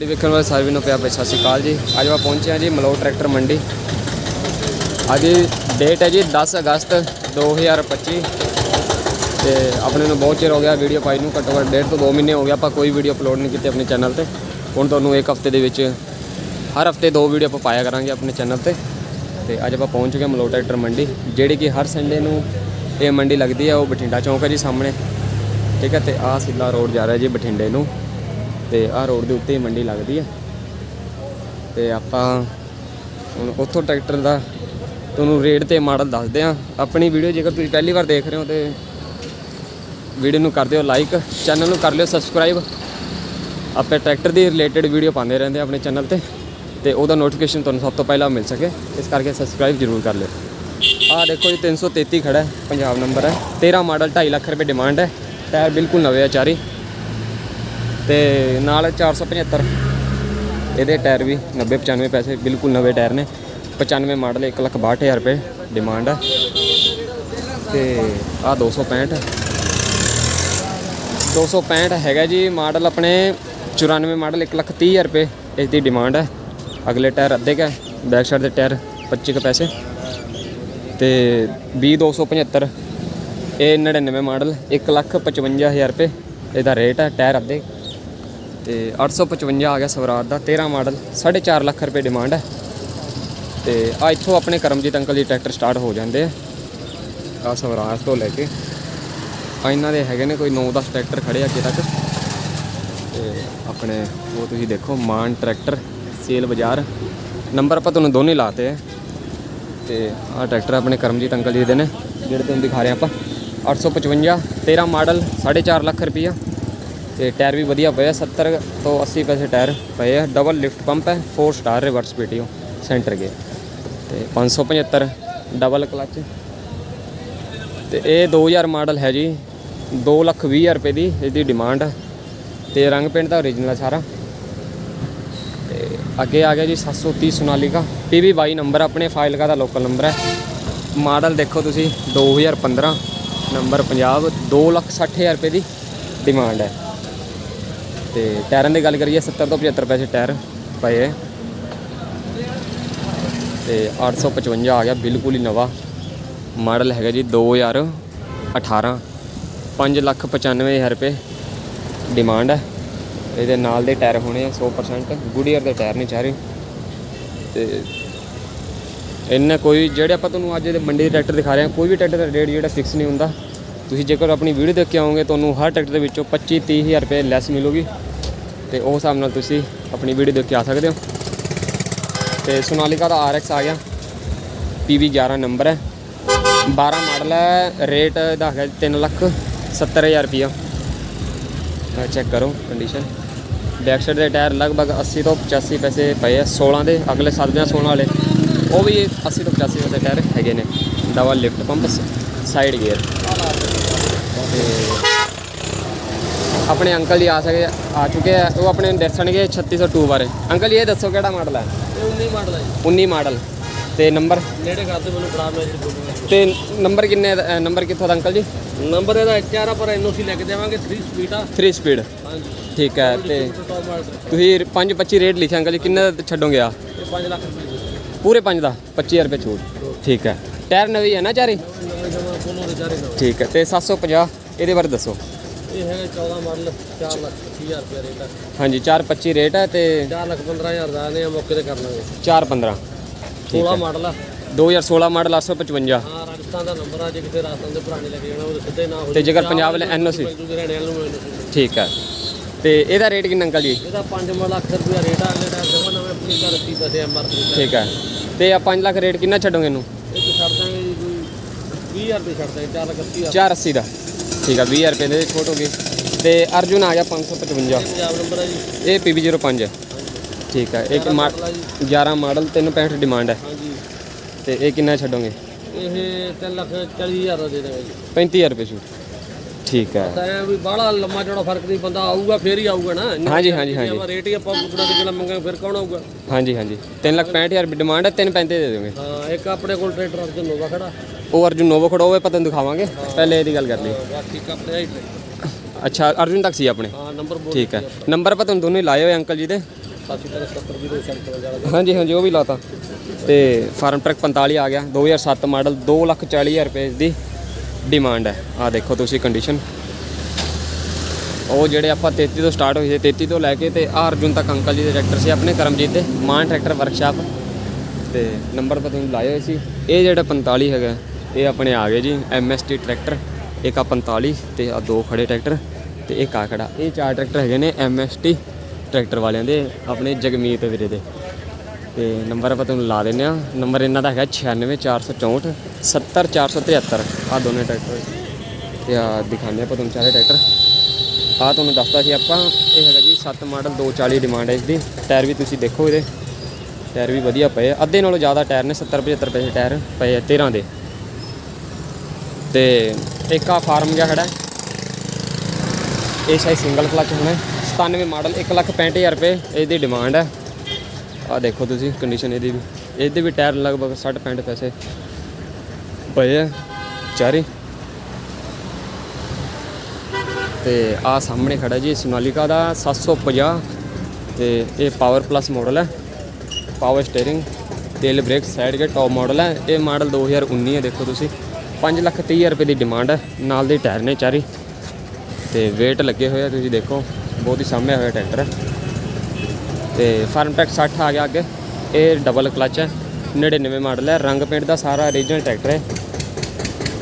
ਜੀ ਵੇਖਣ ਵਾਲੇ ਸਾਰੇ ਨੂੰ ਪਿਆ ਸਤਿ ਸ਼੍ਰੀ ਅਕਾਲ ਜੀ। ਅੱਜ ਆਪਾਂ ਪਹੁੰਚੇ ਹਾਂ ਜੀ ਮਲੋ ਟਰੈਕਟਰ ਮੰਡੀ। ਅੱਜ ਡੇਟ ਹੈ ਜੀ 10 ਅਗਸਤ 2025 ਤੇ ਆਪਣੇ ਨੂੰ ਬਹੁਤ ਚਿਰ ਹੋ ਗਿਆ ਵੀਡੀਓ ਪਾਈ ਨੂੰ, ਘੱਟੋ ਘੱਟ ਡੇਢ ਤੋਂ 2 ਮਹੀਨੇ ਹੋ ਗਿਆ ਆਪਾਂ ਕੋਈ ਵੀਡੀਓ ਅਪਲੋਡ ਨਹੀਂ ਕੀਤੀ ਆਪਣੇ ਚੈਨਲ ਤੇ। ਹੁਣ ਤੁਹਾਨੂੰ ਇੱਕ ਹਫ਼ਤੇ ਦੇ ਵਿੱਚ, ਹਰ ਹਫ਼ਤੇ ਦੋ ਵੀਡੀਓ ਆਪਾਂ ਪਾਇਆ ਕਰਾਂਗੇ ਆਪਣੇ ਚੈਨਲ ਤੇ। ਤੇ ਅੱਜ ਆਪਾਂ ਪਹੁੰਚ ਗਏ ਹਾਂ ਮਲੋ ਟਰੈਕਟਰ ਮੰਡੀ। ਜਿਹੜੀ ਕਿ ਹਰ ਸੰਡੇ ਨੂੰ ਇਹ ਮੰਡੀ ਲੱਗਦੀ ਹੈ, ਉਹ ਬਠਿੰਡਾ ਚੌਂਕ ਹੈ ਜੀ ਸਾਹਮਣੇ। ਠੀਕ ਹੈ, ਤੇ ਆਹ ਸਿੱਧਾ ਰੋਡ ਜਾ ਰਿਹਾ ਜੀ ਬਠਿੰਡੇ ਨੂੰ। ਤੇ ਆਹ ਰੋਡ ਦੇ ਉੱਤੇ ਹੀ ਮੰਡੀ ਲੱਗਦੀ ਹੈ। ਤੇ ਆਪਾਂ ਹੁਣ ਉੱਥੋਂ ਟਰੈਕਟਰ ਦਾ ਤੁਹਾਨੂੰ ਰੇਟ ਤੇ ਮਾਡਲ ਦੱਸਦੇ ਆ ਆਪਣੀ ਵੀਡੀਓ ਜੇਕਰ ਤੁਸੀਂ ਪਹਿਲੀ ਵਾਰ ਦੇਖ ਰਹੇ ਹੋ ਤੇ ਵੀਡੀਓ ਨੂੰ ਕਰ ਦਿਓ ਲਾਈਕ ਚੈਨਲ ਨੂੰ ਕਰ ਲਿਓ ਸਬਸਕ੍ਰਾਈਬ ਆਪਾਂ ਟਰੈਕਟਰ ਦੀ ਰਿਲੇਟਡ ਵੀਡੀਓ ਪਾਉਂਦੇ ਰਹਿੰਦੇ ਆਪਣੇ ਚੈਨਲ ਤੇ। ਤੇ ਉਹਦਾ ਨੋਟੀਫਿਕੇਸ਼ਨ ਤੁਹਾਨੂੰ ਸਭ ਤੋਂ ਪਹਿਲਾਂ ਮਿਲ ਸਕੇ। ਇਸ ਕਰਕੇ ਸਬਸਕ੍ਰਾਈਬ ਜ਼ਰੂਰ ਕਰ ਲਿਓ। ਆਹ ਦੇਖੋ ਜੀ 333 ਖੜਾ ਹੈ, ਪੰਜਾਬ ਨੰਬਰ ਹੈ। 13 ਮਾਡਲ 2.5 ਲੱਖ ਰੁਪਏ ਡਿਮਾਂਡ ਹੈ। ਟਾਇਰ ਬਿਲਕੁਲ ਨਵੇਂ ਆ, ਚਾਰੀ। ਤੇ ਨਾਲ 475 ਇਹਦੇ ਟਾਇਰ ਵੀ 90 95 ਪੈਸੇ, ਬਿਲਕੁਲ ਨਵੇਂ ਟਾਇਰ ਨੇ। 95 ਮਾਡਲ 1 ਲੱਖ 62000 ਰੁਪਏ ਡਿਮਾਂਡ ਹੈ ਤੇ ਆ 265 265 ਹੈਗਾ ਜੀ ਮਾਡਲ ਆਪਣੇ 94 ਮਾਡਲ 1 ਲੱਖ 30000 ਰੁਪਏ ਇਸ ਦੀ ਡਿਮਾਂਡ ਹੈ ਅਗਲੇ ਟਾਇਰ ਅੱਧੇ ਕਾ ਬੈਕ ਸਾਈਡ ਦੇ ਟਾਇਰ 25 ਕੁ ਪੈਸੇ। ਤੇ 20275 ਇਹ 99 ਮਾਡਲ 1 ਲੱਖ 55000 ਰੁਪਏ ਇਹਦਾ ਰੇਟ ਹੈ ਟਾਇਰ ਅੱਧੇ ਤੇ 855 ਆ ਗਿਆ ਸਵਰਾਜ ਦਾ 13 ਮਾਡਲ 4.5 ਲੱਖ ਰੁਪਏ ਡਿਮਾਂਡ ਹੈ। ਤੇ ਆ ਇੱਥੋਂ ਆਪਣੇ Karamjeet uncle ji tractor start ਹੋ ਜਾਂਦੇ ਆ ਆ ਸਵਰਾਜ ਤੋਂ ਲੈ ਕੇ। ਆ ਇਹਨਾਂ ਦੇ ਹੈਗੇ ਨੇ ਕੋਈ 9-10 ਟਰੈਕਟਰ ਖੜੇ ਅੱਗੇ ਤੱਕ। ਤੇ ਆਪਣੇ ਉਹ ਤੁਸੀਂ ਦੇਖੋ, ਮਾਨ ਟਰੈਕਟਰ, ਸੇਲ ਬਾਜ਼ਾਰ। ਨੰਬਰ ਆਪਾਂ ਤੁਹਾਨੂੰ ਦੋਨੇ ਲਾਤੇ ਆ। ਤੇ ਆ ਟਰੈਕਟਰ ਆਪਣੇ ਕਰਮਜੀਤ ਅੰਕਲ ਜੀ ਦੇ ਨੇ, ਜਿਹੜੇ ਤੁਹਾਨੂੰ ਦਿਖਾ ਰਹੇ ਆਪਾਂ। 855 13 ਮਾਡਲ 4.5 ਲੱਖ ਰੁਪਈਆ। ਤੇ ਟਾਇਰ ਵੀ ਵਧੀਆ ਪਏ ਆ 70 ਤੋਂ 80 ਪੈਸੇ ਟਾਇਰ ਪਏ ਆ। ਡਬਲ ਲਿਫਟ ਪੰਪ ਹੈ 4 ਸਟਾਰ ਰਿਵਰਸ ਪੀਟੀਓ ਸੈਂਟਰ ਗੇ ਤੇ 575 ਡਬਲ ਕਲਚ ਤੇ ਇਹ 2000 ਮਾਡਲ ਹੈ ਜੀ 2 ਲੱਖ 20 ਹਜ਼ਾਰ ਰੁਪਏ ਦੀ ਇਹਦੀ ਡਿਮਾਂਡ ਹੈ ਤੇ ਰੰਗ ਪੇਂਟ ਦਾ ਓਰੀਜਨਲ ਹੈ ਸਾਰਾ। ਤੇ ਅੱਗੇ ਆ ਗਿਆ ਜੀ 730 ਸੋਨਾਲੀਕਾ। ਪੀਵੀ 22 ਨੰਬਰ ਆਪਣੇ ਫਾਈਲ ਦਾ ਲੋਕਲ ਨੰਬਰ ਹੈ ਮਾਡਲ ਦੇਖੋ ਤੁਸੀਂ 2015 ਨੰਬਰ ਪੰਜਾਬ 2 ਲੱਖ 60 ਹਜ਼ਾਰ ਰੁਪਏ ਦੀ ਡਿਮਾਂਡ ਹੈ। ਤੇ ਟਾਇਰਾਂ ਦੀ ਗੱਲ ਕਰੀਏ 70 ਤੋਂ 75 ਪੈਸੇ ਟਾਇਰ ਪਏ ਹੈ ਤੇ 855 ਆ ਗਿਆ, ਬਿਲਕੁਲ ਹੀ ਨਵਾਂ ਮਾਡਲ ਹੈਗਾ ਜੀ 2018 5 ਲੱਖ 95 ਹਜ਼ਾਰ ਰੁਪਏ ਡਿਮਾਂਡ ਹੈ ਇਹਦੇ ਨਾਲ ਦੇ ਟਾਇਰ ਹੋਣੇ ਆ 100% ਗੁਡੀਅਰ ਦੇ ਟਾਇਰ ਨਹੀਂ ਚਾਹ ਰਹੇ ਤੇ ਇਹਨਾਂ ਕੋਈ, ਜਿਹੜੇ ਆਪਾਂ ਤੁਹਾਨੂੰ ਅੱਜ ਦੇ ਮੰਡੀ ਦੇ ਟਰੈਕਟਰ ਦਿਖਾ ਰਹੇ ਹਾਂ, ਕੋਈ ਵੀ ਟਰੈਕਟਰ ਦਾ ਰੇਟ ਜਿਹੜਾ ਫਿਕਸ ਨਹੀਂ ਹੁੰਦਾ। ਤੁਸੀਂ ਜੇਕਰ ਆਪਣੀ ਵੀਡੀਓ ਦੇਖ ਕੇ ਆਓਗੇ, ਤੁਹਾਨੂੰ ਹਰ ਟਰੈਕਟਰ ਦੇ ਵਿੱਚੋਂ 25 30 ਹਜ਼ਾਰ ਰੁਪਏ ਲੈਸ ਮਿਲੂਗੀ। ਤੇ ਉਸ ਹਿਸਾਬ ਨਾਲ ਤੁਸੀਂ ਆਪਣੀ ਵੀਡੀਓ ਦੇਖ ਕੇ ਆ ਸਕਦੇ ਹੋ। ਤੇ ਸੋਨਾਲੀਕਾ ਦਾ RX ਆ ਗਿਆ। PV 11 ਨੰਬਰ ਹੈ। 12 ਮਾਡਲ ਹੈ। ਰੇਟ ਦਾ ਹੈਗਾ 3 ਲੱਖ 70 ਹਜ਼ਾਰ ਰੁਪਈਆ। ਚੈੱਕ ਕਰੋ ਕੰਡੀਸ਼ਨ ਬੈਕ ਸਾਈਡ ਦੇ ਟਾਇਰ ਲਗਭਗ 80 ਤੋਂ 85 ਪੈਸੇ ਪਏ ਆ। 16 ਦੇ, ਅਗਲੇ ਸਾਲ ਦੇ 16 ਵਾਲੇ। ਉਹ ਵੀ 80 ਤੋਂ 85 ਪੈਸੇ ਟਾਇਰ ਹੈਗੇ ਨੇ। Double lift pump side gear ਤੇ ਆਪਣੇ ਅੰਕਲ ਜੀ ਆ ਸਕੇ ਆ ਚੁੱਕੇ ਆ ਉਹ ਆਪਣੇ ਦੱਸਣਗੇ 3602 ਬਾਰੇ। ਅੰਕਲ ਜੀ ਇਹ ਦੱਸੋ ਕਿਹੜਾ ਮਾਡਲ ਹੈ ਇਹ 19 ਮਾਡਲ ਹੈ ਜੀ। 19 ਮਾਡਲ ਤੇ ਨੰਬਰ ਨੇੜੇ ਕਰਦੇ ਮੈਨੂੰ ਫੜਾ ਮੈਂ ਜੀ ਬੋਲੂਗਾ ਤੇ ਨੰਬਰ ਕਿੰਨੇ ਨੰਬਰ ਕਿੱਥੋਂ ਦਾ ਅੰਕਲ ਜੀ? ਨੰਬਰ ਇਹਦਾ ਚਾਰ ਆ ਪਰ ਐਨਓਸੀ ਲੈ ਕੇ ਦੇਵਾਂਗੇ 3 ਸਪੀਡ ਆ। 3 ਸਪੀਡ ਹਾਂਜੀ। ਠੀਕ ਹੈ ਤੇ ਤੁਸੀਂ 525 ਰੇਟ ਲਿਖਿਆ ਅੰਕਲ ਜੀ ਕਿੰਨੇ ਦਾ ਛੱਡੋਗੇ ਆ? ਇਹ 5 ਲੱਖ ਰੁਪਏ ਪੂਰੇ 5 ਦਾ 25000 ਰੁਪਏ ਛੂਟ। ਠੀਕ ਹੈ। ਟਾਇਰ ਨਵੀਂ ਹੈ ਨਾ ਚਾਰੇ? ਠੀਕ ਹੈ ਤੇ 750 ਇਹਦੇ ਬਾਰੇ ਦੱਸੋ। ਇਹ ਹੈਗਾ 14 ਮਾਡਲ 4 ਲੱਖ 30000 ਰੁਪਏ ਰੇਟ ਆ। ਹਾਂਜੀ 425 ਰੇਟ ਹੈ ਤੇ 4 ਲੱਖ 15000 ਦਾ ਨੇ ਮੌਕੇ ਤੇ ਕਰ ਲਾਂਗੇ। 415 16 ਮਾਡਲ ਆ। 2016 ਮਾਡਲ 855 ਹਾਂ ਰਾਜਸਥਾਨ ਦਾ ਨੰਬਰ ਆ ਜੇ ਕਿਤੇ ਰਾਜਸਥਾਨ ਦੇ ਪੁਰਾਣੇ ਲੱਗੇ ਜਾਣਾ ਉਹ ਸਿੱਧੇ ਨਾ ਹੋ ਤੇ ਜੇਕਰ ਪੰਜਾਬ ਵਾਲੇ NOC ਠੀਕ ਹੈ ਤੇ ਇਹਦਾ ਰੇਟ ਕਿੰਨਾ ਅੰਕਲ ਜੀ? ਇਹਦਾ 5 ਲੱਖ ਰੁਪਏ ਰੇਟ ਆ ਅਗਲੇ ਟਾਈਮ ਜਮਾ ਨਵੇਂ ਆਪਣੀ ਦਾ ਰੱਸੀ ਪੈਸੇ ਐਮਆਰਪੀ ਠੀਕ ਹੈ ਤੇ ਆ 5 ਲੱਖ ਰੇਟ ਕਿੰਨਾ ਛੱਡੋਗੇ ਇਹਨੂੰ? ਇਹ ਛੱਡ ਦਾਂਗੇ ਜੀ ਕੋਈ 20000 ਰੁਪਏ ਛੱਡ ਦਾਂਗੇ 4 ਲੱਖ 80000 480 ਦਾ। ਠੀਕ ਹੈ 20000 ਰੁਪਏ ਦੇ ਛੋਟ ਹੋ ਗਈ ਤੇ ਅਰਜੁਨ ਆ ਗਿਆ 555 ਪੰਜਾਬ ਨੰਬਰ ਹੈ ਜੀ ਇਹ PB05 ਹੈ ਠੀਕ ਹੈ ਇੱਕ ਮਾ- 11 ਮਾਡਲ 365 ਡਿਮਾਂਡ ਹੈ ਹਾਂਜੀ। ਤੇ ਇਹ ਕਿੰਨਾ ਛੱਡੋਗੇ? ਇਹ 3 ਲੱਖ 40000 ਦਾ ਦੇ ਦਾਂਗੇ ਜੀ। 35000 ਰੁਪਏ ਛੂਟ। ਠੀਕ ਹੈ ਤਾਂ ਵੀ ਬਾਹਲਾ ਲੰਮਾ ਚੌੜਾ ਫ਼ਰਕ ਨਹੀਂ ਬੰਦਾ ਆਊਗਾ ਫੇਰ ਹੀ ਆਊਗਾ ਨਾ। ਹਾਂਜੀ, ਹਾਂਜੀ, ਹਾਂਜੀ। ਆਪਾਂ ਰੇਟ ਹੀ ਆਪਾਂ ਮੁਕੜਾ ਦੇ ਜਿਹੜਾ ਮੰਗਾਂਗੇ ਫਿਰ ਕੌਣ ਆਊਗਾ? ਹਾਂਜੀ ਹਾਂਜੀ। 3 ਲੱਖ 65000 ਰੁਪਏ ਡਿਮਾਂਡ ਹੈ 335 ਦੇ ਦੇਵਾਂਗੇ। ਹਾਂ ਇੱਕ ਆਪਣੇ ਕੋਲ ਟਰੈਕਟਰ ਅਰਜਨ ਨੋਵਾ ਖੜਾ। ਉਹ ਅਰਜੁਨ ਨੋਵੋ ਖੜਾ ਹੋਵੇ ਪਤਾ ਦਿਖਾਵਾਂਗੇ। ਪਹਿਲੇ ਇਹਦੀ ਗੱਲ ਕਰ ਲਈ ਬਾਕੀ ਅੱਛਾ ਅਰਜੁਨ ਤੱਕ ਸੀ ਆਪਣੇ? ਹਾਂ ਨੰਬਰ ਬੋਲ ਠੀਕ ਹੈ। ਨੰਬਰ ਆਪਾਂ ਤੁਹਾਨੂੰ ਦੋਨੋਂ ਲਾਏ ਹੋਏ ਅੰਕਲ ਜੀ ਦੇ। 88 ਤੱਕ 70 ਵੀ ਦੋ ਸੈਂਟਰ ਵਾਲਾ ਹਾਂਜੀ ਹਾਂਜੀ ਉਹ ਵੀ ਲਾਤਾ। ਤੇ ਫਾਰਮ ਟਰੱਕ 45 ਆ ਗਿਆ। 2007 ਮਾਡਲ 240000 ਰੁਪਏ ਦੀ ਡਿਮਾਂਡ ਹੈ। ਆ ਦੇਖੋ ਤੁਸੀਂ ਕੰਡੀਸ਼ਨ ਉਹ ਜਿਹੜੇ ਆਪਾਂ 33 ਤੋਂ ਸਟਾਰਟ ਹੋਈ ਸੀ 33 ਤੋਂ ਲੈ ਕੇ ਤੇ ਆਹ ਅਰਜੁਨ ਤੱਕ ਅੰਕਲ ਜੀ ਦੇ ਟਰੈਕਟਰ ਸੀ ਆਪਣੇ ਕਰਮਜੀਤ ਦੇ ਮਾਨ ਟਰੈਕਟਰ ਵਰਕਸ਼ਾਪ ਤੇ ਨੰਬਰ ਤਾਂ ਤੁਸੀਂ ਲਾਏ ਹੋਏ ਸੀ। ਇਹ ਜਿਹੜਾ 45 ਹੈਗਾ ਇਹ ਆਪਣੇ ਆ ਗਏ ਜੀ ਐਮਐਸਟੀ ਟਰੈਕਟਰ, ਇੱਕ ਆ 45 ਤੇ ਆ ਦੋ ਖੜੇ ਟਰੈਕਟਰ ਤੇ ਇੱਕ ਆ ਖੜਾ। ਇਹ ਚਾਰ ਟਰੈਕਟਰ ਹੈਗੇ ਨੇ ਐਮਐਸਟੀ ਟਰੈਕਟਰ ਵਾਲਿਆਂ ਦੇ, ਆਪਣੇ ਜਗਮੀਤ ਵੀਰੇ ਦੇ। ਤੇ ਨੰਬਰ ਆਪਾਂ ਤੁਹਾਨੂੰ ਲਾ ਦਿੰਨੇ ਆ ਨੰਬਰ ਇਹਨਾਂ ਦਾ ਹੈਗਾ 96464 70473 ਆ ਦੋਨੇ ਟਰੈਕਟਰ ਤੇ ਆ ਦਿਖਾਉਂਦੇ ਆਪਾਂ ਤੁਹਾਨੂੰ ਸਾਰੇ ਟਰੈਕਟਰ। ਆ ਤੁਹਾਨੂੰ ਦੱਸਦਾ ਸੀ ਆਪਾਂ, ਇਹ ਹੈਗਾ ਜੀ 7 ਮਾਡਲ 240 ਡਿਮਾਂਡ ਹੈ ਇਸ ਦੀ ਟਾਇਰ ਵੀ ਤੁਸੀਂ ਦੇਖੋ ਇਹਦੇ। ਟਾਇਰ ਵੀ ਵਧੀਆ ਪਏ ਆ। ਅੱਧੇ ਨਾਲੋਂ ਜ਼ਿਆਦਾ ਟਾਇਰ ਨੇ 70 75 ਪੈਸੇ ਟਾਇਰ ਪਏ ਆ 13 ਦੇ। ਤੇ ਇੱਕ ਆ ਫਾਰਮ ਜਿਹਾ ਖੜਾ। ਇਹ ਸ਼ਾਇਦ ਸਿੰਗਲ ਕਲਚ ਹੋਣਾ। ਹੈ। 97 ਮਾਡਲ 165000 ਰੁਪਏ, ਇਹਦੀ ਡਿਮਾਂਡ ਹੈ ਆ ਦੇਖੋ ਤੁਸੀਂ ਕੰਡੀਸ਼ਨ ਇਹਦੀ ਵੀ। ਇਹਦੇ ਵੀ ਟਾਇਰ ਲਗਭਗ 60 65 ਪੈਸੇ ਪਏ ਆ, ਚਾਰੇ। ਤੇ ਆ ਸਾਹਮਣੇ ਖੜਾ ਜੀ, ਸੋਨਾਲੀਕਾ ਦਾ 750 ਤੇ ਇਹ ਪਾਵਰ ਪਲੱਸ ਮਾਡਲ ਹੈ ਪਾਵਰ ਸਟੀਅਰਿੰਗ ਤੇਲ ਬ੍ਰੇਕ ਸਾਈਡ ਕੇ ਟੌਪ ਮਾਡਲ ਹੈ ਇਹ ਮਾਡਲ 2019 ਹੈ ਦੇਖੋ ਤੁਸੀਂ। 5 ਲੱਖ 30 ਹਜ਼ਾਰ ਰੁਪਏ ਦੀ ਡਿਮਾਂਡ ਹੈ ਨਾਲ ਦੇ ਟਾਇਰ ਨੇ ਚਾਰੇ। ਤੇ weight ਲੱਗੇ ਹੋਏ ਆ, ਤੁਸੀਂ ਦੇਖੋ, ਬਹੁਤ ਹੀ ਸਾਹਮਣੇ ਹੋਇਆ ਟਰੈਕਟਰ। ਹੈ ਤੇ ਫਾਰਮ ਟੈਕ 60 ਆ ਗਿਆ ਅੱਗੇ। ਇਹ ਡਬਲ ਕਲਚ ਹੈ 99 ਮਾਡਲ ਹੈ ਰੰਗ ਪੇਂਟ ਦਾ ਸਾਰਾ ਓਰੀਜਨਲ ਟਰੈਕਟਰ ਹੈ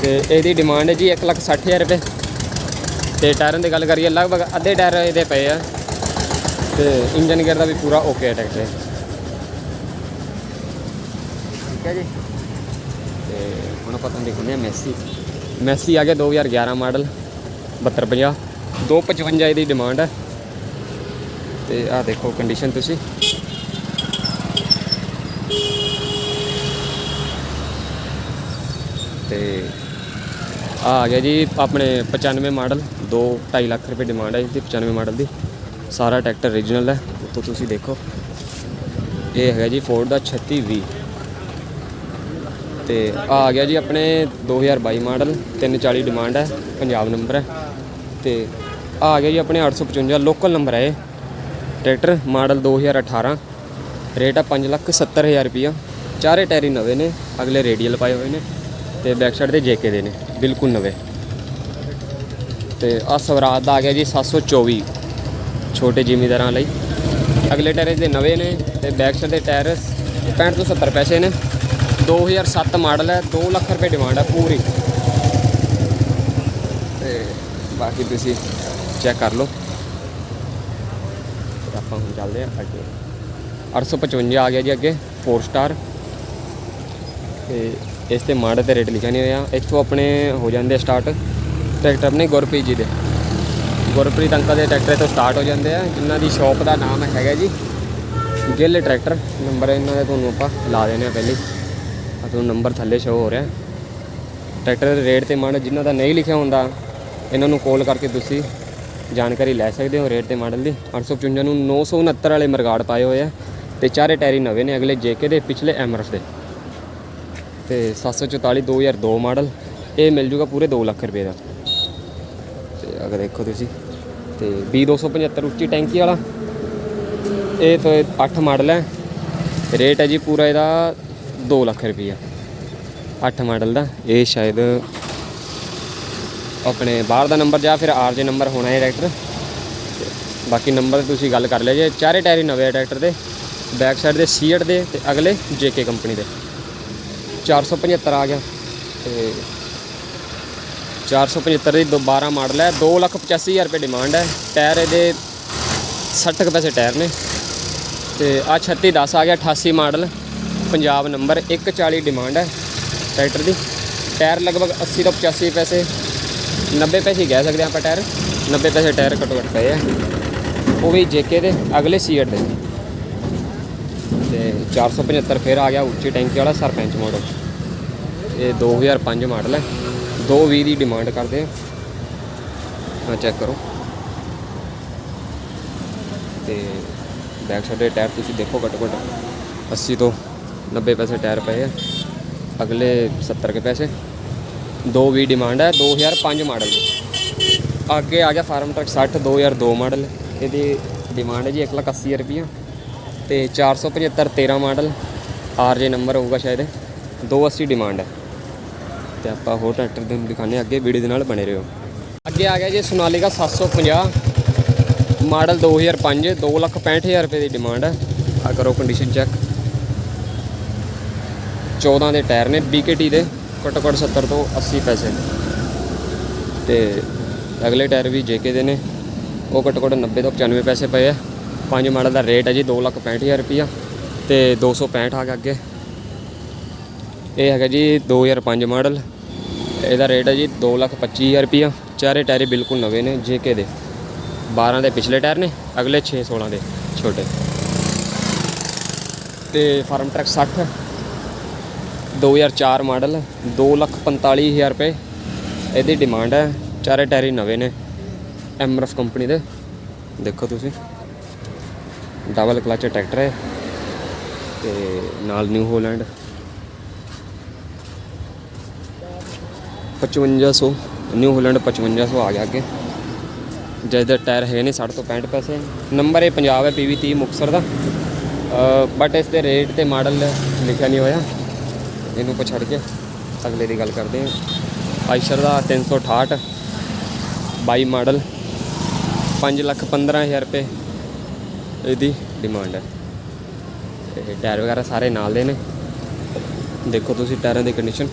ਤੇ ਇਹਦੀ ਡਿਮਾਂਡ ਹੈ ਜੀ 160000 ਰੁਪਏ। ਤੇ ਟਾਇਰਾਂ ਦੀ ਗੱਲ ਕਰੀਏ, ਲਗਭਗ ਅੱਧੇ ਟਾਇਰ ਇਹਦੇ ਪਏ ਆ। ਤੇ ਇੰਜਨ ਗੇਅਰ ਦਾ ਵੀ ਪੂਰਾ ਓਕੇ ਹੈ ਟਰੈਕਟਰ ਠੀਕ ਹੈ ਜੀ। ਆਪਾਂ ਤੁਹਾਨੂੰ ਦਿਖਾਉਂਦੇ ਆ ਮੈਸੀ ਮੈਸੀ ਆ ਗਿਆ 2011 ਮਾਡਲ 7250 255 ਇਹਦੀ ਡਿਮਾਂਡ ਹੈ ਤੇ ਆਹ ਦੇਖੋ ਕੰਡੀਸ਼ਨ ਤੁਸੀਂ। ਤੇ ਆ ਆ ਗਿਆ ਜੀ ਆਪਣੇ 95 ਮਾਡਲ 2 2.5 ਲੱਖ ਰੁਪਏ ਡਿਮਾਂਡ ਹੈ ਇਸ ਦੀ 95 ਮਾਡਲ ਦੀ। ਸਾਰਾ ਟਰੈਕਟਰ ਓਰੀਜਨਲ ਹੈ ਉੱਤੋਂ ਤੁਸੀਂ ਦੇਖੋ। ਇਹ ਹੈਗਾ ਜੀ ਫੋਰਡ ਦਾ 3620 ਤੇ ਆ ਆ ਗਿਆ ਜੀ ਆਪਣੇ 2022 ਮਾਡਲ 340 ਡਿਮਾਂਡ ਹੈ, ਪੰਜਾਬ ਨੰਬਰ ਹੈ। ਤੇ ਆ ਆ ਗਿਆ ਜੀ ਆਪਣੇ 855 ਲੋਕਲ ਨੰਬਰ ਹੈ ਇਹ। ਟਰੈਕਟਰ ਮਾਡਲ 2018 ਰੇਟ ਆ 5 ਲੱਖ 70 ਹਜ਼ਾਰ ਰੁਪਈਆ। ਚਾਰੇ ਟਾਇਰ ਨਵੇਂ ਨੇ, ਅਗਲੇ ਰੇਡੀਅਲ ਪਾਏ ਹੋਏ ਨੇ ਤੇ ਬੈਕ ਸਾਈਡ ਦੇ ਜੇਕੇ ਦੇ ਨੇ, ਬਿਲਕੁਲ ਨਵੇਂ। ਤੇ ਆ ਸਵਰਾਜ ਦਾ ਆ ਗਿਆ ਜੀ 724 ਛੋਟੇ ਜ਼ਿਮੀਦਾਰਾਂ ਲਈ। ਅਗਲੇ ਟਾਇਰ ਦੇ ਨਵੇਂ ਨੇ ਤੇ ਬੈਕ ਸਾਈਡ ਦੇ ਟਾਇਰ 65 ਤੋਂ 70 ਪੈਸੇ ਨੇ। 2007 ਮਾਡਲ ਹੈ 2 ਲੱਖ ਰੁਪਏ ਡਿਮਾਂਡ ਹੈ ਪੂਰੀ। ਤੇ ਬਾਕੀ ਤੁਸੀਂ ਚੈੱਕ ਕਰ ਲਓ। ਤੇ ਆਪਾਂ ਹੁਣ ਚੱਲਦੇ ਹਾਂ ਅੱਗੇ। 855 ਆ ਗਿਆ ਜੀ ਅੱਗੇ 4 ਸਟਾਰ ਤੇ ਇਸ ਤੇ ਮਾਡਲ ਤੇ ਰੇਟ ਲਿਖਿਆ ਨਹੀਂ ਹੋਇਆ। ਇੱਥੋਂ ਆਪਣੇ ਹੋ ਜਾਂਦੇ ਸਟਾਰਟ ਟਰੈਕਟਰ ਆਪਣੇ ਗੁਰਪ੍ਰੀਤ ਜੀ ਦੇ। ਗੁਰਪ੍ਰੀਤ ਅੰਕਲ ਦੇ ਟਰੈਕਟਰ ਤੋਂ ਸਟਾਰਟ ਹੋ ਜਾਂਦੇ ਆ। ਜਿਨ੍ਹਾਂ ਦੀ ਸ਼ਾਪ ਦਾ ਨਾਮ ਹੈਗਾ ਜੀ, ਗਿੱਲ ਟਰੈਕਟਰ। ਨੰਬਰ ਇਹਨਾਂ ਦਾ ਤੁਹਾਨੂੰ ਆਪਾਂ ਲਾ ਦੇਣੇ ਆ ਪਹਿਲੇ। ਤੁਹਾਨੂੰ ਨੰਬਰ ਥੱਲੇ ਸ਼ੋ ਹੋ ਰਿਹਾ। ਟਰੈਕਟਰ ਦੇ ਰੇਟ ਤੇ ਮਾਡਲ ਜਿਨ੍ਹਾਂ ਦਾ ਨਹੀਂ ਲਿਖਿਆ ਹੁੰਦਾ, ਇਹਨਾਂ ਨੂੰ ਕਾਲ ਕਰਕੇ ਤੁਸੀਂ ਜਾਣਕਾਰੀ ਲੈ ਸਕਦੇ ਹੋ ਰੇਟ ਤੇ ਮਾਡਲ ਦੀ। 855 ਨੂੰ 969 ਵਾਲੇ ਮਰਗਾੜ ਪਾਏ ਹੋਏ ਆ ਤੇ ਚਾਰੇ ਟਾਇਰ ਨਵੇਂ ਨੇ ਅਗਲੇ ਜੇਕੇ ਦੇ, ਪਿਛਲੇ ਐਮਰਫ ਦੇ। ਤੇ 744 2002 ਮਾਡਲ, ਇਹ ਮਿਲ ਜੂਗਾ ਪੂਰੇ 2 ਲੱਖ ਰੁਪਏ ਦਾ। ਤੇ ਅਗਰ ਦੇਖੋ ਤੁਸੀਂ, ਤੇ B275 ਉੱਚੀ ਟੈਂਕੀ ਵਾਲਾ, ਇਹ ਤਾਂ 8 ਮਾਡਲ ਹੈ। ਰੇਟ ਹੈ ਜੀ ਪੂਰਾ ਇਹਦਾ 2 ਲੱਖ ਰੁਪਈਆ। 8 ਮਾਡਲ ਦਾ। ਇਹ ਸ਼ਾਇਦ ਆਪਣੇ ਬਾਹਰ ਦਾ ਨੰਬਰ ਜਾਂ ਫਿਰ ਆਰਜੇ ਨੰਬਰ ਹੋਣਾ ਹੈ ਟਰੈਕਟਰ। ਤੇ ਬਾਕੀ ਨੰਬਰ ਤੁਸੀਂ ਗੱਲ ਕਰ ਲਿਆ ਜੇ ਚਾਰੇ ਟਾਇਰ ਹੀ ਨਵੇਂ ਆ ਟਰੈਕਟਰ ਦੇ। ਬੈਕ ਸਾਈਡ ਦੇ ਸੀਟ ਦੇ ਤੇ ਅਗਲੇ ਜੇਕੇ ਕੰਪਨੀ ਦੇ। 475 ਆ ਗਿਆ। ਤੇ 475 ਦੀ 12 ਮਾਡਲ ਹੈ। 285000 ਰੁਪਏ ਡਿਮਾਂਡ ਹੈ। ਟਾਇਰ ਇਹਦੇ 60 ਕੁ ਪੈਸੇ ਟਾਇਰ ਨੇ। ਤੇ ਆ 3610 ਆ ਗਿਆ 88 ਮਾਡਲ। ਪੰਜਾਬ ਨੰਬਰ 140 ਡਿਮਾਂਡ ਹੈ ਟਰੈਕਟਰ ਦੀ। ਟਾਇਰ ਲਗਭਗ 80 ਤੋਂ 85 ਪੈਸੇ 90 ਪੈਸੇ ਕਹਿ ਸਕਦੇ ਹਾਂ ਆਪਾਂ ਟਾਇਰ। 90 ਪੈਸੇ ਟਾਇਰ ਘੱਟੋ ਘੱਟ ਪਏ ਆ। ਉਹ ਵੀ ਜੇਕੇ ਦੇ, ਅਗਲੇ ਸੀਟ ਦੇ। ਤੇ 475 ਫਿਰ ਆ ਗਿਆ ਉੱਚੀ ਟੈਂਕੀ ਵਾਲਾ ਸਰਪੰਚ ਮਾਡਲ ਇਹ 2005 ਮਾਡਲ ਹੈ। 220 ਦੀ ਡਿਮਾਂਡ ਕਰਦੇ ਆ। ਹਾਂ ਚੈੱਕ ਕਰੋ। ਤੇ ਬੈਕ ਸਾਈਡ ਦੇ ਟਾਇਰ ਤੁਸੀਂ ਦੇਖੋ ਘੱਟੋ ਘੱਟ 80 ਤੋਂ 90 ਪੈਸੇ ਟਾਇਰ ਪਏ ਆ। ਅਗਲੇ 70 ਕੇ ਪੈਸੇ। ਦੋ 220 ਡਿਮਾਂਡ ਹੈ 2005 ਮਾਡਲ ਦੀ। ਅੱਗੇ ਆ ਗਿਆ ਫਾਰਮ ਟਰੱਕ 60 2002 ਮਾਡਲ। ਇਹਦੀ ਡਿਮਾਂਡ ਹੈ ਜੀ 1,80,000 ਰੁਪਈਆ। ਤੇ 475 13 ਮਾਡਲ। ਆਰਜੇ ਨੰਬਰ ਹੋਊਗਾ ਸ਼ਾਇਦ ਇਹ। 280 ਡਿਮਾਂਡ ਹੈ ਤੇ ਆਪਾਂ ਹੋਰ ਟਰੈਕਟਰ ਦੇ ਦਿਖਾਣੇ ਅੱਗੇ ਵੀਡੀਓ ਦੇ ਨਾਲ ਬਣੇ ਰਹੋ। ਅੱਗੇ ਆ ਗਿਆ ਜੀ ਸੋਨਾਲੀਕਾ 750 ਮਾਡਲ 2005 265000 ਰੁਪਏ ਦੀ ਡਿਮਾਂਡ ਹੈ ਆ ਕਰੋ ਕੰਡੀਸ਼ਨ ਚੈੱਕ 14 ਦੇ ਟਾਇਰ ਨੇ BKT ਦੇ ਘੱਟੋ ਘੱਟ 70 ਤੋਂ 80 ਪੈਸੇ। ਤੇ ਅਗਲੇ ਟਾਇਰ ਵੀ JK ਦੇ ਨੇ। ਉਹ ਘੱਟੋ ਘੱਟ 90 ਤੋਂ 95 ਪੈਸੇ ਪਏ ਆ। ਪੰਜ ਮਾਡਲ ਦਾ ਰੇਟ ਹੈ ਜੀ 265000 ਰੁਪਿਆ ਤੇ 265 ਆ ਗਿਆ ਅੱਗੇ। ਇਹ ਹੈਗਾ ਜੀ 2005 ਮਾਡਲ। ਇਹਦਾ ਰੇਟ ਹੈ ਜੀ 225000 ਰੁਪਿਆ ਚਾਰੇ ਟਾਇਰ ਬਿਲਕੁਲ ਨਵੇਂ ਨੇ JK ਦੇ। 12 ਦੇ ਪਿਛਲੇ ਟਾਇਰ ਨੇ, ਅਗਲੇ 6 16 ਦੇ ਛੋਟੇ। ਤੇ ਫਾਰਮ ਟਰੈਕ 60 2004 ਮਾਡਲ 245000 ਰੁਪਏ। ਇਹਦੀ ਡਿਮਾਂਡ ਹੈ, ਚਾਰੇ ਟਾਇਰ ਹੀ ਨਵੇਂ ਨੇ ਐਮਰਫ ਕੰਪਨੀ ਦੇ। ਦੇਖੋ ਤੁਸੀਂ। ਡਬਲ ਕਲਚ ਟਰੈਕਟਰ ਹੈ। ਤੇ ਨਾਲ ਨਿਊ ਹੋਲੈਂਡ 5500 ਨਿਊ ਹੋਲੈਂਡ 5500 ਆ ਗਿਆ ਅੱਗੇ। ਜਿਸ ਦੇ ਟਾਇਰ ਹੈਗੇ ਨੇ 60 ਤੋਂ 65 ਪੈਸੇ। ਨੰਬਰ ਇਹ ਪੰਜਾਬ ਹੈ PV 30 ਮੁਕਤਸਰ ਦਾ। ਬਟ ਇਸ ਦੇ ਰੇਟ ਤੇ ਮਾਡਲ ਲਿਖਿਆ ਨਹੀਂ ਹੋਇਆ। ਇਹਨੂੰ ਪਛੜ ਕੇ ਅਗਲੇ ਦੀ ਗੱਲ ਕਰਦੇ ਹਾਂ। ਆਈਸ਼ਰ ਦਾ 368 22 ਮਾਡਲ 5 ਲੱਖ 15000 ਰੁਪਏ ਇਹਦੀ ਡਿਮਾਂਡ ਹੈ। ਤੇ ਟਾਇਰ ਵਗੈਰਾ ਸਾਰੇ ਨਾਲ ਦੇ ਨੇ। ਦੇਖੋ ਤੁਸੀਂ ਟਾਇਰਾਂ ਦੀ ਕੰਡੀਸ਼ਨ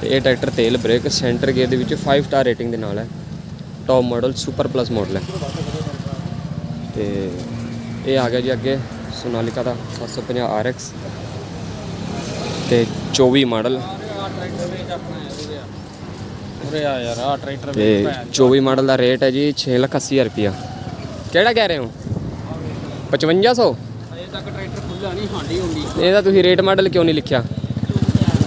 ਤੇ ਇਹ ਟਰੈਕਟਰ ਤੇਲ ਬ੍ਰੇਕ ਸੈਂਟਰ ਗੇਅਰ ਦੇ ਵਿੱਚ 5 ਸਟਾਰ ਰੇਟਿੰਗ ਦੇ ਨਾਲ ਹੈ। Top model super plus model ਹੈ। ਤੇ ਇਹ ਆ ਗਿਆ ਜੀ ਅੱਗੇ ਸੋਨਾਲੀਕਾ ਦਾ 750 RX ਤੇ 24 ਮਾਡਲ। ਉਰੇ ਆ ਯਾਰ ਆ ਟਰੈਕਟਰ ਤੇ 24 ਮਾਡਲ ਦਾ ਰੇਟ ਹੈ ਜੀ 6,80,000 ਰੁਪਿਆ ਕਿਹੜਾ ਕਹਿ ਰਹੇ ਹੋ? 5500 ਅਜੇ ਤੱਕ ਟਰੈਕਟਰ ਖੁੱਲਾ ਨਹੀਂ ਹਾਂਡੀ ਹੁੰਦੀ। ਇਹਦਾ ਤੁਸੀਂ ਰੇਟ ਮਾਡਲ ਕਿਉਂ ਨਹੀਂ ਲਿਖਿਆ?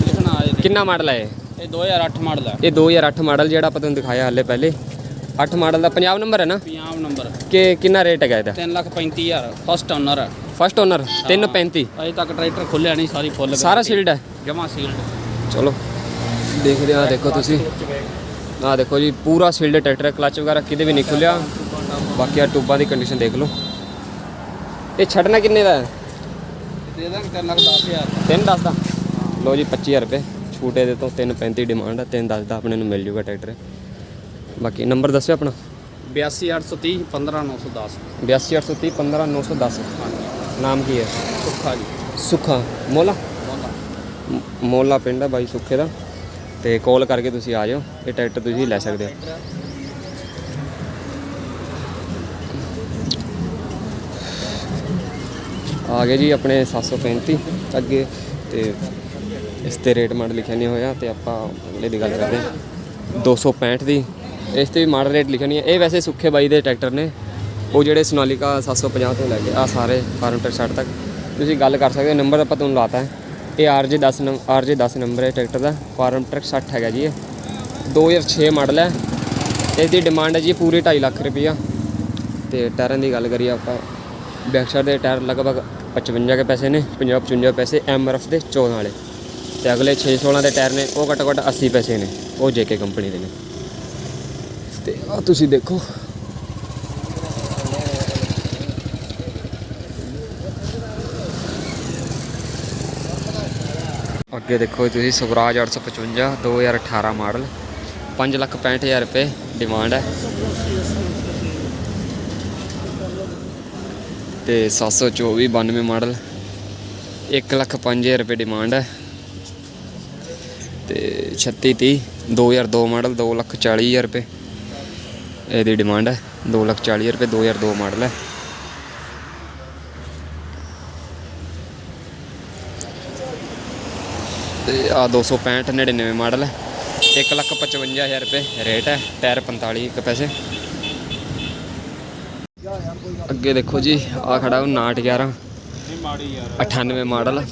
ਲਿਖਣਾ ਕਿੰਨਾ ਮਾਡਲ ਹੈ ਇਹ? ਇਹ 2008 ਮਾਡਲ ਹੈ। ਇਹ 2008 ਮਾਡਲ ਜਿਹੜਾ ਆਪਾਂ ਤੁਹਾਨੂੰ ਦਿਖਾਇਆ ਹਾਲੇ ਪਹਿਲੇ। 8 ਮਾਡਲ ਦਾ ਪੰਜਾਬ ਨੰਬਰ ਹੈ ਨਾ? ਪੰਜਾਬ ਨੰਬਰ ਕਿ ਕਿੰਨਾ ਰੇਟ ਹੈਗਾ ਇਹਦਾ? 3 ਲੱਖ 35000 ਫਸਟ ਓਨਰ ਹੈ। ਫਸਟ ਓਨਰ 335 ਅਜੇ ਤੱਕ ਟਰੈਕਟਰ ਖੁੱਲਿਆ ਨਹੀਂ ਸਾਰੀ ਫੁੱਲ ਸਾਰਾ ਸੀਲਡ ਹੈ। ਜਮਾ ਸੀਲਡ ਚਲੋ ਦੇਖਦੇ ਆ ਦੇਖੋ ਤੁਸੀਂ। ਆ ਦੇਖੋ ਜੀ ਪੂਰਾ ਸੀਲਡ ਟਰੈਕਟਰ ਕਲਚ ਵਗੈਰਾ ਕਿਤੇ ਵੀ ਨਹੀਂ ਖੁੱਲਿਆ ਬਾਕੀ ਆ ਟੂਬਾਂ ਦੀ ਕੰਡੀਸ਼ਨ ਦੇਖ ਲਓ। ਇਹ ਛੱਡਣਾ ਕਿੰਨੇ ਦਾ ਹੈ? ਦੇ ਦਾਂਗੇ 3 ਲੱਖ 10000 ਤਿੰਨ ਦਸ ਦਾ? ਲੋ ਜੀ 25000 ਰੁਪਏ। ਛੂਟੇ ਦੇ ਤੋਂ 335 ਡਿਮਾਂਡ ਹੈ ਤਿੰਨ ਦਸ ਦਾ ਆਪਣੇ ਨੂੰ ਮਿਲ ਜੂਗਾ ਟਰੈਕਟਰ। ਬਾਕੀ ਨੰਬਰ ਦੱਸਿਓ ਆਪਣਾ। 82830 15910 82830 15910 ਨਾਮ ਕੀ ਹੈ? ਸੁੱਖਾ ਜੀ। ਸੁੱਖਾ। ਮੋਲਾ? ਮੋਲਾ। ਪਿੰਡ ਹੈ ਬਾਈ ਸੁੱਖੇ ਦਾ। ਤੇ ਕਾਲ ਕਰਕੇ ਤੁਸੀਂ ਆ ਜਾਓ ਇਹ ਟਰੈਕਟਰ ਤੁਸੀਂ ਲੈ ਸਕਦੇ ਹੋ। ਆ ਗਏ ਜੀ ਆਪਣੇ 735 ਅੱਗੇ ਤੇ ਇਸ ਤੇ ਰੇਟ ਮਾਡਲ ਲਿਖਿਆ ਨਹੀਂ ਹੋਇਆ ਤੇ ਆਪਾਂ ਅਗਲੇ ਦੀ ਗੱਲ ਕਰਦੇ ਹਾਂ। 265 ਦੀ। ਇਸ ਤੇ ਵੀ ਮਾਡਲ ਰੇਟ ਲਿਖਿਆ ਨਹੀਂ ਹੈ। ਇਹ ਵੈਸੇ ਸੁੱਖੇ ਬਾਈ ਦੇ ਟਰੈਕਟਰ ਨੇ। ਉਹ ਜਿਹੜੇ ਸੋਨਾਲੀਕਾ 750 ਤੋਂ ਲੈ ਕੇ ਆ ਸਾਰੇ ਫਾਰਮ ਟਰੈਕ 60 ਤੱਕ, ਤੁਸੀਂ ਗੱਲ ਕਰ ਸਕਦੇ ਹੋ ਨੰਬਰ ਆਪਾਂ ਤੁਹਾਨੂੰ ਲਾਤਾ ਹੈ। ਇਹ ਆਰਜੇ 10 ਨੰਬਰ ਆਰਜੇ 10 ਨੰਬਰ ਹੈ ਟਰੈਕਟਰ ਦਾ, ਫਾਰਮ ਟਰੈਕ 60 ਹੈਗਾ ਜੀ ਇਹ। 2006 ਮਾਡਲ ਹੈ। ਇਸ ਦੀ ਡਿਮਾਂਡ ਹੈ ਜੀ ਪੂਰੀ 2.5 ਲੱਖ ਰੁਪਈਆ। ਤੇ ਟਾਇਰਾਂ ਦੀ ਗੱਲ ਕਰੀਏ ਆਪਾਂ ਬੈਕ ਸਾਈਡ ਦੇ ਟਾਇਰ ਲਗਭਗ 55 ਕੇ ਪੈਸੇ ਨੇ 50 55 ਪੈਸੇ ਐਮਆਰਐਫ ਦੇ 14 ਵਾਲੇ। ਤੇ ਅਗਲੇ 6 16 ਦੇ ਟਾਇਰ ਨੇ, ਉਹ ਘੱਟੋ ਘੱਟ 80 ਪੈਸੇ ਨੇ, ਉਹ ਜੇਕੇ ਕੰਪਨੀ ਦੇ ਨੇ। ਤੇ ਆ ਤੁਸੀਂ ਦੇਖੋ ਅੱਗੇ ਦੇਖੋ ਤੁਸੀਂ ਸਵਰਾਜ 855 2018 ਮਾਡਲ 5 ਲੱਖ 65000 ਰੁਪਏ ਡਿਮਾਂਡ ਹੈ। ਤੇ 724 92 ਮਾਡਲ 1 ਲੱਖ 5000 ਰੁਪਏ ਡਿਮਾਂਡ ਹੈ। ਤੇ 36 30 2002 ਮਾਡਲ 2 ਲੱਖ 40000 ਰੁਪਏ ਇਹਦੀ ਡਿਮਾਂਡ ਹੈ। 2 ਲੱਖ 40000 ਰੁਪਏ 2002 ਮਾਡਲ ਹੈ। ਤੇ ਆ 265 99 ਮਾਡਲ ਹੈ। 1 ਲੱਖ 55000 ਰੁਪਏ ਰੇਟ ਹੈ, ਟਾਇਰ 45 ਇੱਕ ਪੈਸੇ। ਅੱਗੇ ਦੇਖੋ ਜੀ ਆ ਖੜਾ ਉਹ 911 98 ਮਾਡਲ,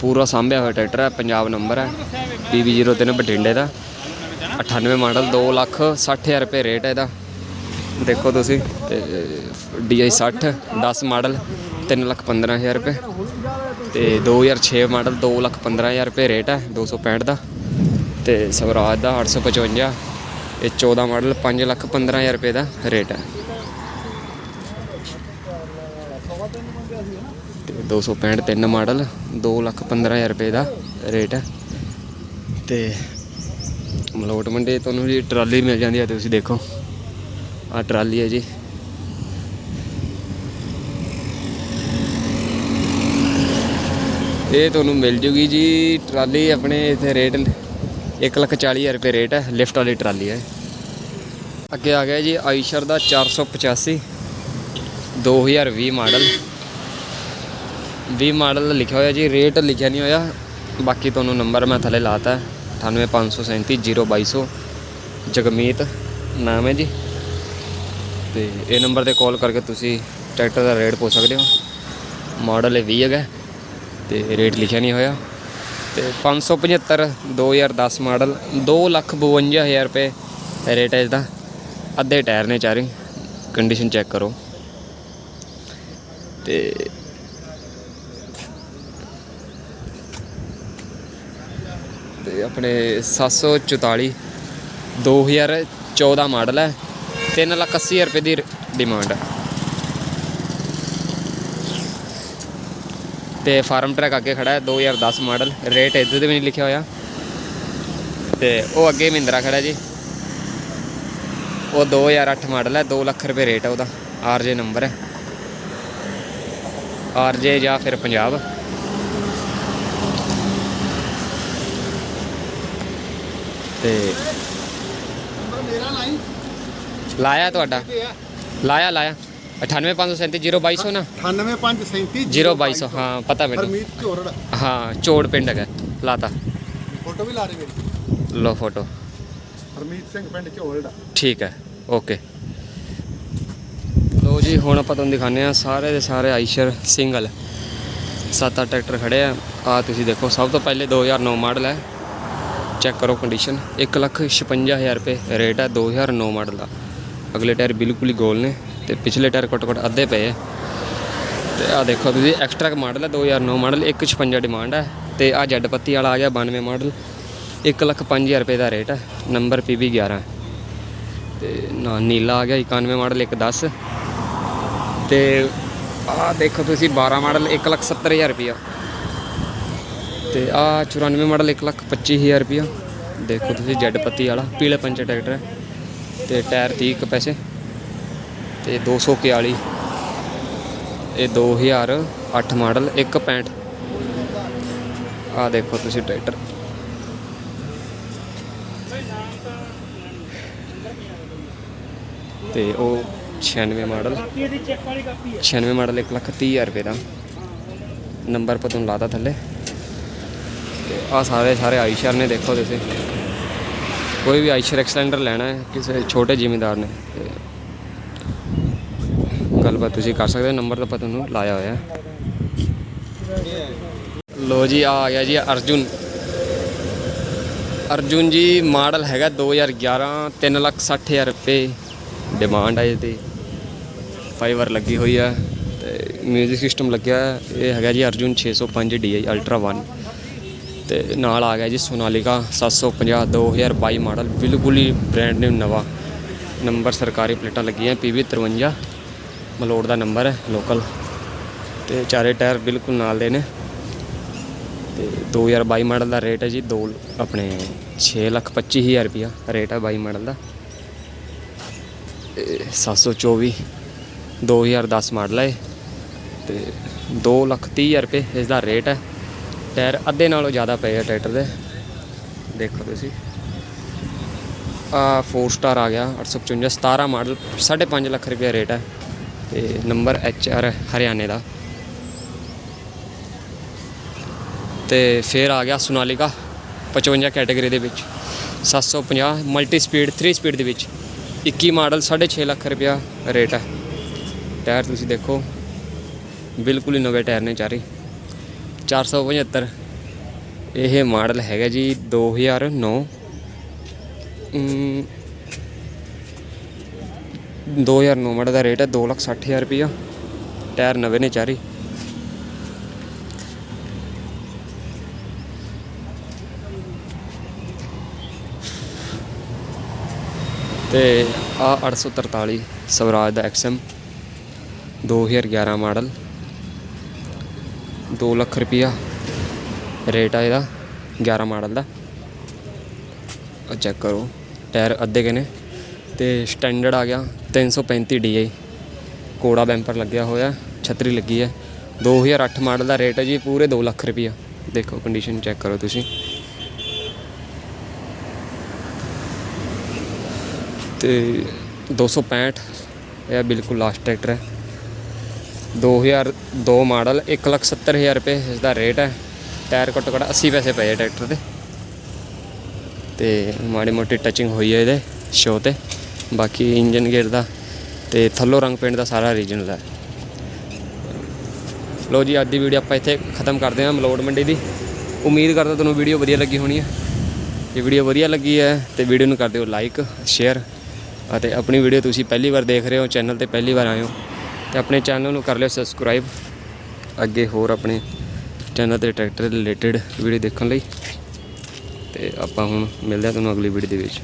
ਪੂਰਾ ਸਾਂਭਿਆ ਹੋਇਆ ਟਰੈਕਟਰ ਹੈ, ਪੰਜਾਬ ਨੰਬਰ ਹੈ। PB03 ਬਠਿੰਡੇ ਦਾ। 98 ਮਾਡਲ 2 ਲੱਖ 60000 ਰੁਪਏ ਰੇਟ ਹੈ ਇਹਦਾ। ਦੇਖੋ ਤੁਸੀਂ, ਤੇ DI 60 10 ਮਾਡਲ 3 ਲੱਖ 15000 ਰੁਪਏ। ਤੇ 2006 ਮਾਡਲ 2 ਲੱਖ 15000 ਰੁਪਏ ਰੇਟ ਹੈ 265 ਦਾ। ਤੇ ਸਵਰਾਜ ਦਾ 855 ਇਹ 14 ਮਾਡਲ 5 ਲੱਖ 15000 ਰੁਪਏ ਦਾ ਰੇਟ ਹੈ। ਤੇ 265 ਤਿੰਨ ਮਾਡਲ 215000 ਰੁਪਏ ਦਾ ਰੇਟ ਹੈ। ਤੇ ਮਲੋਟ ਮੰਡੇ, ਤੁਹਾਨੂੰ ਜੀ ਟਰਾਲੀ ਮਿਲ ਜਾਂਦੀ ਹੈ, ਤੁਸੀਂ ਦੇਖੋ। ਆ ਟਰਾਲੀ ਹੈ ਜੀ। ਇਹ ਤੁਹਾਨੂੰ ਮਿਲ ਜੂਗੀ ਜੀ, ਟਰਾਲੀ ਆਪਣੇ ਇੱਥੇ ਰੇਟ 140000 ਰੁਪਏ ਰੇਟ ਹੈ, ਲਿਫਟ ਵਾਲੀ ਟਰਾਲੀ ਹੈ। ਅੱਗੇ ਆ ਗਿਆ ਜੀ ਆਈਸ਼ਰ ਦਾ 485 2020 ਮਾਡਲ। 20 ਮਾਡਲ ਲਿਖਿਆ ਹੋਇਆ ਜੀ, ਰੇਟ ਲਿਖਿਆ ਨਹੀਂ ਹੋਇਆ। ਬਾਕੀ ਤੁਹਾਨੂੰ ਨੰਬਰ ਮੈਂ ਥੱਲੇ ਲਾਤਾ 98537 ਜਗਮੀਤ ਨਾਮ ਹੈ ਜੀ। ਤੇ ਇਹ ਨੰਬਰ ਤੇ ਕਾਲ ਕਰਕੇ ਤੁਸੀਂ ਟਰੈਕਟਰ ਦਾ ਰੇਟ ਪੁੱਛ ਸਕਦੇ ਹੋ। ਮਾਡਲ ਇਹ 20 ਹੈਗਾ ਤੇ ਰੇਟ ਲਿਖਿਆ ਨਹੀਂ ਹੋਇਆ। ਤੇ 575 2010 ਮਾਡਲ 252000 ਰੁਪਏ ਰੇਟ ਹੈ ਇਸਦਾ। ਅੱਧੇ ਟਾਇਰ ਨੇ ਚਾਰੇ। ਕੰਡੀਸ਼ਨ ਚੈੱਕ ਕਰੋ। ਤੇ ਤੇ ਆਪਣੇ 744 2014 ਮਾਡਲ ਹੈ। 3 ਲੱਖ 80 ਰੁਪਏ ਦੀ ਡਿਮਾਂਡ ਹੈ। ਤੇ ਫਾਰਮ ਟਰੈਕ ਅੱਗੇ ਖੜਾ ਹੈ 2010 ਮਾਡਲ। ਰੇਟ ਇੱਧਰ ਤੇ ਵੀ ਨਹੀਂ ਲਿਖਿਆ ਹੋਇਆ। ਤੇ ਉਹ ਅੱਗੇ ਮਹਿੰਦਰਾ ਖੜਾ ਜੀ। ਉਹ 2008 ਮਾਡਲ ਹੈ 2 ਲੱਖ ਰੁਪਏ ਰੇਟ ਹੈ ਉਹਦਾ। ਆਰਜੇ ਨੰਬਰ ਹੈ। ਆਰਜੇ ਜਾਂ ਫਿਰ ਪੰਜਾਬ। ਤੇ ਲਾਇਆ ਤੁਹਾਡਾ? ਲਾਇਆ ਲਾਇਆ। 98537 ਨਾ? 98537 0200 ਹਾਂ ਪਤਾ ਮੈਨੂੰ। ਹਰਮੀਤ ਝੋਰੜ ਹਾਂ ਚੋੜ ਪਿੰਡ ਹੈਗਾ ਲਾਤਾ। ਫੋਟੋ ਵੀ ਲਾ ਦੇ ਮੇਰੀ। ਲੋ ਫੋਟੋ। ਹਰਮੀਤ ਸਿੰਘ ਪਿੰਡ ਝੋਰੜ ਠੀਕ ਹੈ ਓਕੇ। ਲੋ ਜੀ ਹੁਣ ਆਪਾਂ ਤੁਹਾਨੂੰ ਦਿਖਾਉਂਦੇ ਆ ਸਾਰੇ ਦੇ ਸਾਰੇ ਆਈਸ਼ਰ ਸਿੰਗਲ। ਸੱਤ ਅੱਠ ਟਰੈਕਟਰ ਖੜੇ ਆ। ਆ ਤੁਸੀਂ ਦੇਖੋ ਸਭ ਤੋਂ ਪਹਿਲੇ 2009 ਮਾਡਲ ਹੈ। ਚੈੱਕ ਕਰੋ ਕੰਡੀਸ਼ਨ 156000 ਰੁਪਏ ਰੇਟ ਹੈ 2009 ਮਾਡਲ ਦਾ। ਅਗਲੇ ਟਾਇਰ ਬਿਲਕੁਲ ਹੀ ਗੋਲ ਨੇ। ਤੇ ਪਿਛਲੇ ਟਾਇਰ ਘੱਟੋ ਘੱਟ ਅੱਧੇ ਪਏ ਆ। ਤੇ ਆ ਦੇਖੋ ਤੁਸੀਂ ਐਕਸਟਰਾ ਮਾਡਲ ਹੈ 2009 ਮਾਡਲ 156 ਡਿਮਾਂਡ ਹੈ ਤੇ ਆ ਜੱਡ ਪੱਤੀ ਵਾਲਾ ਆ ਗਿਆ 92 ਮਾਡਲ 1 ਲੱਖ 5000 ਰੁਪਏ ਦਾ ਰੇਟ ਹੈ ਨੰਬਰ PB 11 ਤੇ ਨਾ ਨੀਲਾ ਆ ਗਿਆ 91 ਮਾਡਲ 110 ਤੇ ਆ ਦੇਖੋ ਤੁਸੀਂ 12 ਮਾਡਲ 1 ਲੱਖ 70000 ਰੁਪਇਆ। ਤੇ ਆ 94 ਮਾਡਲ 1 ਲੱਖ 25000 ਰੁਪਇਆ। ਦੇਖੋ ਤੁਸੀਂ ਜੱਡ ਪੱਤੀ ਵਾਲਾ, ਪੀਲੇ ਪੰਚੇ ਟਰੈਕਟਰ ਹੈ ਤੇ ਟਾਇਰ 30 ਪੈਸੇ। ਤੇ 241 ਇਹ 2008 ਮਾਡਲ 165 ਆ ਦੇਖੋ ਤੁਸੀਂ ਟਰੈਕਟਰ। ਤੇ ਉਹ 96 ਮਾਡਲ। 96 ਮਾਡਲ 1 ਲੱਖ 30 ਹਜ਼ਾਰ ਰੁਪਏ ਦਾ। ਨੰਬਰ ਪਰ ਤੁਹਾਨੂੰ ਲਾਤਾ ਥੱਲੇ। ਤੇ ਆ ਸਾਰੇ ਸਾਰੇ ਆਈਸ਼ਰ ਨੇ ਦੇਖੋ ਤੁਸੀਂ। ਕੋਈ ਵੀ ਆਈਸ਼ਰ ਐਕਸਟੈਂਡਰ ਲੈਣਾ ਹੈ, ਕਿਸੇ ਛੋਟੇ ਜ਼ਿਮੀਂਦਾਰ ਨੇ। ਗੱਲਬਾਤ ਤੁਸੀਂ ਕਰ ਸਕਦੇ ਹੋ, ਨੰਬਰ ਤਾਂ ਆਪਾਂ ਤੁਹਾਨੂੰ ਲਾਇਆ ਹੋਇਆ ਹੈ। ਲੋ ਜੀ, ਆ ਆ ਗਿਆ ਜੀ ਅਰਜੁਨ। ਅਰਜੁਨ ਜੀ, ਮਾਡਲ ਹੈਗਾ 2011 3 ਲੱਖ 60 ਹਜ਼ਾਰ ਰੁਪਏ। ਡਿਮਾਂਡ ਹੈ ਇਹਦੀ। ਫਾਈਬਰ ਲੱਗੀ ਹੋਈ ਹੈ ਤੇ ਮਿਊਜ਼ਿਕ ਸਿਸਟਮ ਲੱਗਿਆ ਇਹ ਹੈਗਾ ਜੀ ਅਰਜੁਨ 605 DI ਅਲਟਰਾ 1 ਤੇ ਨਾਲ ਆ ਗਿਆ ਜੀ ਸੋਨਾਲੀਕਾ 750 2022 ਮਾਡਲ। ਬਿਲਕੁਲ ਹੀ ਬ੍ਰਾਂਡ ਨਿਊ ਨਵਾਂ। ਨੰਬਰ ਸਰਕਾਰੀ ਪਲੇਟਾਂ ਲੱਗੀਆਂ PV 53 ਮਲੋੜ ਦਾ ਨੰਬਰ ਹੈ ਲੋਕਲ ਤੇ ਚਾਰੇ ਟਾਇਰ ਬਿਲਕੁਲ ਨਾਲ ਦੇ ਨੇ। ਤੇ 2022 ਮਾਡਲ ਦਾ ਰੇਟ ਹੈ ਜੀ, ਦੋ ਆਪਣੇ 6 ਲੱਖ 25 ਹਜ਼ਾਰ ਰੁਪਿਆ ਰੇਟ ਹੈ 22 ਮਾਡਲ ਦਾ। ਤੇ 724 2010 ਮਾਡਲ ਹੈ ਇਹ। ਤੇ 2 ਲੱਖ 30 ਹਜ਼ਾਰ ਰੁਪਏ ਇਸ ਦਾ ਰੇਟ ਹੈ। ਟਾਇਰ ਅੱਧੇ ਨਾਲੋਂ ਜ਼ਿਆਦਾ ਪਏ ਆ ਟਰੈਕਟਰ ਦੇ। ਦੇਖੋ ਤੁਸੀਂ। ਆ 4 ਸਟਾਰ ਆ ਗਿਆ 855 17 ਮਾਡਲ 5.5 ਲੱਖ ਰੁਪਏ ਰੇਟ ਹੈ। ਤੇ ਨੰਬਰ ਐਚ ਆਰ ਹਰਿਆਣੇ ਦਾ। ਤੇ ਫਿਰ ਆ ਗਿਆ ਸੋਨਾਲੀਕਾ 55 ਕੈਟਾਗਰੀ ਦੇ ਵਿੱਚ 750 ਮਲਟੀ ਸਪੀਡ 3 ਸਪੀਡ ਦੇ ਵਿੱਚ 21 ਮਾਡਲ 6.5 ਲੱਖ ਰੁਪਇਆ ਰੇਟ ਹੈ। ਟਾਇਰ ਤੁਸੀਂ ਦੇਖੋ ਬਿਲਕੁਲ ਹੀ ਨਵੇਂ ਟਾਇਰ ਨੇ ਚਾਰੇ। 475 ਇਹ ਮਾਡਲ ਹੈਗਾ ਜੀ 2009 ਅਮ, 2009 ਮਾਡਲ ਦਾ ਰੇਟ ਹੈ 260000 ਰੁਪਇਆ ਟਾਇਰ ਨਵੇਂ ਨੇ ਚਾਰੇ। ਤੇ ਆ 843 ਸਵਰਾਜ ਦਾ XM 2011 ਮਾਡਲ। 2 ਲੱਖ ਰੁਪਿਆ ਰੇਟ ਆ ਇਹਦਾ 11 ਮਾਡਲ ਦਾ। ਚੈੱਕ ਕਰੋ, ਟਾਇਰ ਅੱਧੇ ਕਨੇ ਨੇ। ਤੇ ਸਟੈਂਡਰਡ ਆ ਗਿਆ 335 DI ਕੋੜਾ ਬੈਂਪਰ ਲੱਗਿਆ ਹੋਇਆ, ਛਤਰੀ ਲੱਗੀ ਹੈ। 2008 ਮਾਡਲ ਦਾ ਰੇਟ ਹੈ ਜੀ, ਪੂਰੇ 2 ਲੱਖ ਰੁਪਿਆ ਦੇਖੋ ਕੰਡੀਸ਼ਨ ਚੈੱਕ ਕਰੋ ਤੁਸੀਂ। ਤੇ 265 ਇਹ ਬਿਲਕੁਲ ਲਾਸਟ ਟਰੈਕਟਰ ਹੈ। 2002 ਮਾਡਲ 170000 ਰੁਪਏ ਇਸ ਦਾ ਰੇਟ ਹੈ। ਟਾਇਰ ਘੱਟੋ ਘੱਟ 80 ਪੈਸੇ ਪਏ ਆ ਟਰੈਕਟਰ ਦੇ। ਤੇ ਮਾੜੀ ਮੋਟੀ ਟੱਚਿੰਗ ਹੋਈ ਹੈ ਇਹਦੇ ਸ਼ੋ ਤੇ। ਬਾਕੀ ਇੰਜਨ ਗੇਅਰ ਦਾ ਤੇ ਥੱਲੋਂ ਰੰਗ ਪੇਂਟ ਦਾ ਸਾਰਾ ਰੀਜਨਲ ਹੈ ਲੋ ਜੀ, ਅੱਜ ਦੀ ਵੀਡੀਓ ਆਪਾਂ ਇੱਥੇ ਖਤਮ ਕਰਦੇ ਹਾਂ ਮਲੋਟ ਮੰਡੀ ਦੀ। ਉਮੀਦ ਕਰਦਾ ਤੁਹਾਨੂੰ ਵੀਡੀਓ ਵਧੀਆ ਲੱਗੀ ਹੋਣੀ ਹੈ। ਜੇ ਵੀਡੀਓ ਵਧੀਆ ਲੱਗੀ ਹੈ ਤੇ ਵੀਡੀਓ ਨੂੰ ਕਰ ਦਿਓ ਲਾਈਕ ਸ਼ੇਅਰ ਅਤੇ ਆਪਣੀ ਵੀਡੀਓ ਤੁਸੀਂ ਪਹਿਲੀ ਵਾਰ ਦੇਖ ਰਹੇ ਹੋ ਚੈਨਲ ਤੇ ਪਹਿਲੀ ਵਾਰ ਆਏ ਹੋ, ਤੇ ਆਪਣੇ ਚੈਨਲ ਨੂੰ ਕਰ ਲਿਓ ਸਬਸਕ੍ਰਾਈਬ ਅੱਗੇ ਹੋਰ ਆਪਣੇ ਚੈਨਲ ਤੇ ਟਰੈਕਟਰ ਰਿਲੇਟਡ ਵੀਡੀਓ ਦੇਖਣ ਲਈ। ਤੇ ਆਪਾਂ ਹੁਣ ਮਿਲਦੇ ਹਾਂ ਤੁਹਾਨੂੰ ਅਗਲੀ ਵੀਡੀਓ ਦੇ ਵਿੱਚ।